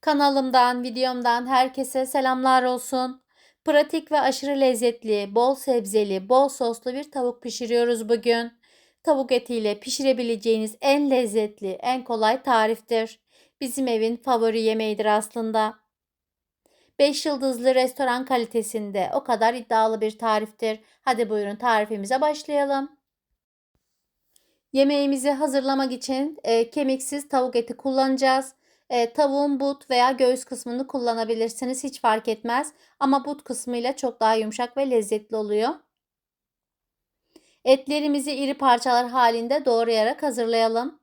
Kanalımdan, videomdan herkese selamlar olsun. Pratik ve aşırı lezzetli, bol sebzeli, bol soslu bir tavuk pişiriyoruz bugün. Tavuk etiyle pişirebileceğiniz en lezzetli, en kolay tariftir. Bizim evin favori yemeğidir aslında. 5 yıldızlı restoran kalitesinde o kadar iddialı bir tariftir. Hadi buyurun tarifimize başlayalım. Yemeğimizi hazırlamak için e, kemiksiz tavuk eti kullanacağız. E, tavuğun but veya göğüs kısmını kullanabilirsiniz. Hiç fark etmez. Ama but kısmıyla çok daha yumuşak ve lezzetli oluyor. Etlerimizi iri parçalar halinde doğrayarak hazırlayalım.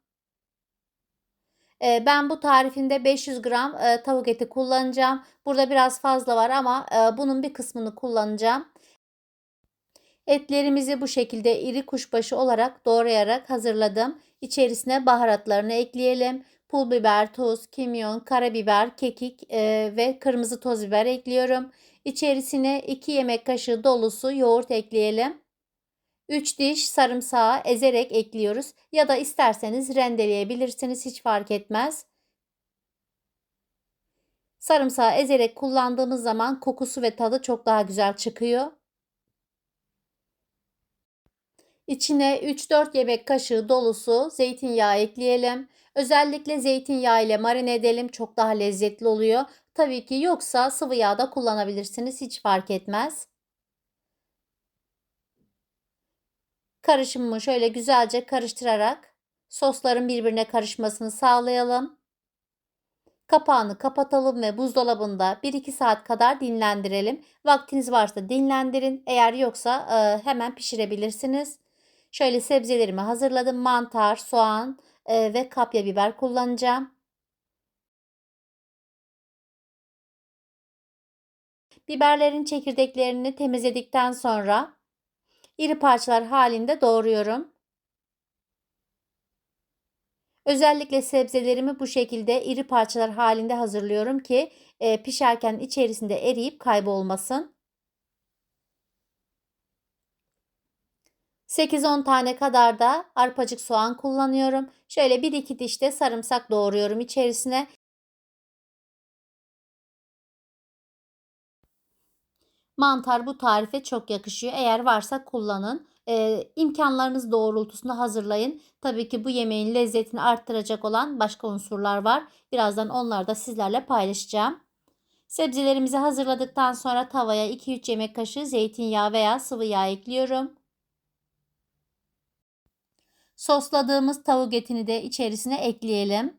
E, ben bu tarifinde 500 gram e, tavuk eti kullanacağım. Burada biraz fazla var ama e, bunun bir kısmını kullanacağım. Etlerimizi bu şekilde iri kuşbaşı olarak doğrayarak hazırladım. İçerisine baharatlarını ekleyelim. Pul biber, tuz, kimyon, karabiber, kekik e, ve kırmızı toz biber ekliyorum. İçerisine 2 yemek kaşığı dolusu yoğurt ekleyelim. 3 diş sarımsağı ezerek ekliyoruz ya da isterseniz rendeleyebilirsiniz hiç fark etmez. Sarımsağı ezerek kullandığımız zaman kokusu ve tadı çok daha güzel çıkıyor. İçine 3-4 yemek kaşığı dolusu zeytinyağı ekleyelim. Özellikle zeytinyağı ile marine edelim. Çok daha lezzetli oluyor. Tabii ki yoksa sıvı yağ da kullanabilirsiniz. Hiç fark etmez. Karışımımı şöyle güzelce karıştırarak sosların birbirine karışmasını sağlayalım. Kapağını kapatalım ve buzdolabında 1-2 saat kadar dinlendirelim. Vaktiniz varsa dinlendirin. Eğer yoksa hemen pişirebilirsiniz. Şöyle sebzelerimi hazırladım. Mantar, soğan ve kapya biber kullanacağım. Biberlerin çekirdeklerini temizledikten sonra iri parçalar halinde doğruyorum. Özellikle sebzelerimi bu şekilde iri parçalar halinde hazırlıyorum ki e, pişerken içerisinde eriyip kaybolmasın. 8-10 tane kadar da arpacık soğan kullanıyorum. Şöyle 1-2 diş de sarımsak doğruyorum içerisine. Mantar bu tarife çok yakışıyor. Eğer varsa kullanın. Ee, imkanlarınız doğrultusunda hazırlayın. Tabii ki bu yemeğin lezzetini arttıracak olan başka unsurlar var. Birazdan onları da sizlerle paylaşacağım. Sebzelerimizi hazırladıktan sonra tavaya 2-3 yemek kaşığı zeytinyağı veya sıvı yağ ekliyorum. Sosladığımız tavuk etini de içerisine ekleyelim.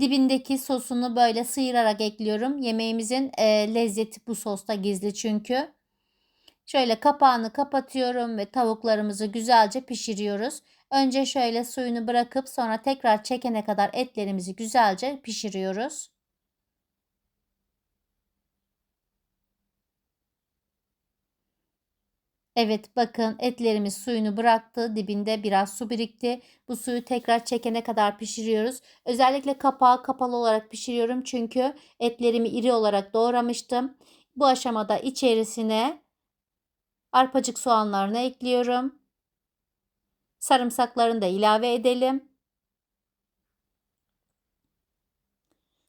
Dibindeki sosunu böyle sıyırarak ekliyorum. Yemeğimizin e, lezzeti bu sosta gizli çünkü. Şöyle kapağını kapatıyorum ve tavuklarımızı güzelce pişiriyoruz. Önce şöyle suyunu bırakıp sonra tekrar çekene kadar etlerimizi güzelce pişiriyoruz. Evet bakın etlerimiz suyunu bıraktı. Dibinde biraz su birikti. Bu suyu tekrar çekene kadar pişiriyoruz. Özellikle kapağı kapalı olarak pişiriyorum. Çünkü etlerimi iri olarak doğramıştım. Bu aşamada içerisine arpacık soğanlarını ekliyorum. Sarımsaklarını da ilave edelim.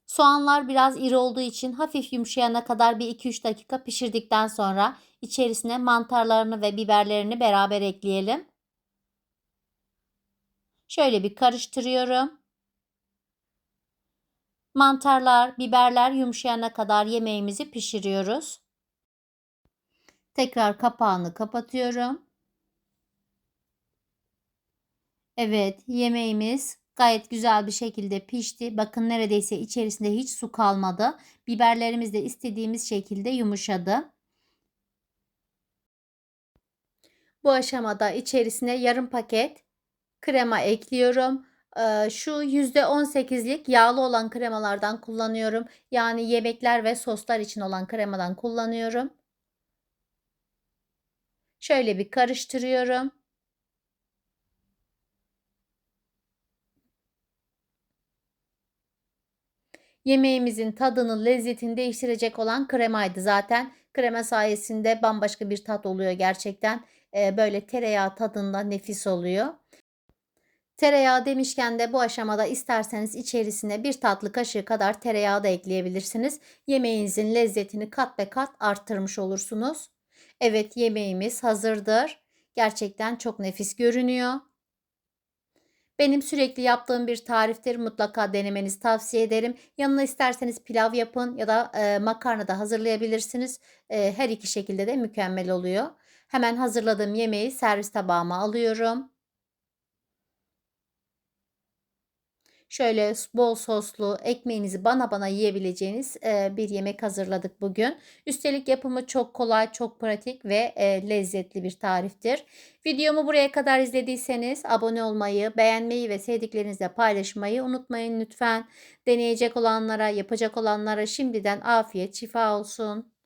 Soğanlar biraz iri olduğu için hafif yumuşayana kadar bir 2-3 dakika pişirdikten sonra içerisine mantarlarını ve biberlerini beraber ekleyelim. Şöyle bir karıştırıyorum. Mantarlar, biberler yumuşayana kadar yemeğimizi pişiriyoruz. Tekrar kapağını kapatıyorum. Evet, yemeğimiz Gayet güzel bir şekilde pişti. Bakın neredeyse içerisinde hiç su kalmadı. Biberlerimiz de istediğimiz şekilde yumuşadı. Bu aşamada içerisine yarım paket krema ekliyorum. Şu %18'lik yağlı olan kremalardan kullanıyorum. Yani yemekler ve soslar için olan kremadan kullanıyorum. Şöyle bir karıştırıyorum. Yemeğimizin tadını, lezzetini değiştirecek olan kremaydı zaten. Krema sayesinde bambaşka bir tat oluyor gerçekten. Ee, böyle tereyağı tadında nefis oluyor. Tereyağı demişken de bu aşamada isterseniz içerisine bir tatlı kaşığı kadar tereyağı da ekleyebilirsiniz. Yemeğinizin lezzetini kat be kat arttırmış olursunuz. Evet yemeğimiz hazırdır. Gerçekten çok nefis görünüyor. Benim sürekli yaptığım bir tariftir. Mutlaka denemenizi tavsiye ederim. Yanına isterseniz pilav yapın ya da e, makarna da hazırlayabilirsiniz. E, her iki şekilde de mükemmel oluyor. Hemen hazırladığım yemeği servis tabağıma alıyorum. Şöyle bol soslu ekmeğinizi bana bana yiyebileceğiniz e, bir yemek hazırladık bugün. Üstelik yapımı çok kolay, çok pratik ve e, lezzetli bir tariftir. Videomu buraya kadar izlediyseniz abone olmayı, beğenmeyi ve sevdiklerinizle paylaşmayı unutmayın lütfen. Deneyecek olanlara, yapacak olanlara şimdiden afiyet, şifa olsun.